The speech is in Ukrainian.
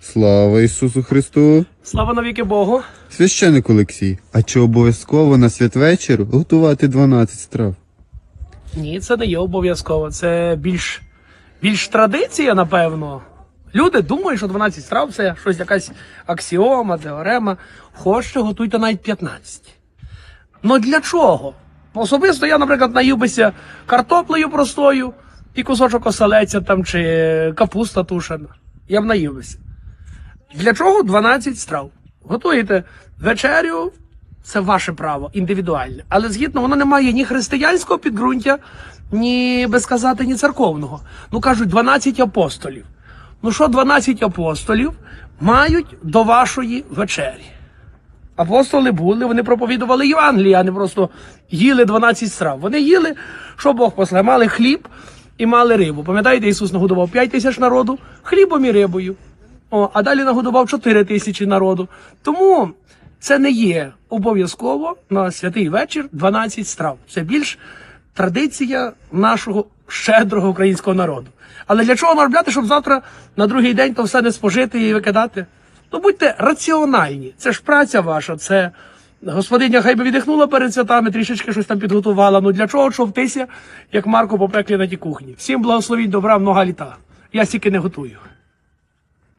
Слава Ісусу Христу! Слава навіки Богу. Священик Олексій, а чи обов'язково на святвечір готувати 12 страв? Ні, це не є обов'язково. Це більш, більш традиція, напевно. Люди думають, що 12 страв це щось якась аксіома, теорема. Хочете, готуйте навіть 15. Ну для чого? Особисто я, наприклад, наївбися картоплею простою і кусочок оселеця там чи капуста тушена. Я б наївбися. Для чого 12 страв? Готуєте вечерю, це ваше право, індивідуальне. Але згідно, воно не має ні християнського підґрунтя, ні, без сказати, ні церковного. Ну кажуть, 12 апостолів. Ну що 12 апостолів мають до вашої вечері? Апостоли були, вони проповідували Євангеліє, а не просто їли 12 страв. Вони їли, що Бог послав, мали хліб і мали рибу. Пам'ятаєте, Ісус нагодував 5 тисяч народу хлібом і рибою. О, а далі нагодував 4 тисячі народу. Тому це не є обов'язково на святий вечір 12 страв. Це більш традиція нашого щедрого українського народу. Але для чого наробляти, щоб завтра на другий день то все не спожити і викидати? Ну будьте раціональні. Це ж праця ваша, це господиня хай би віддихнула перед святами, трішечки щось там підготувала. Ну для чого човтися, як Марко по пеклі на тій кухні? Всім благословіть добра, много літа. Я стільки не готую.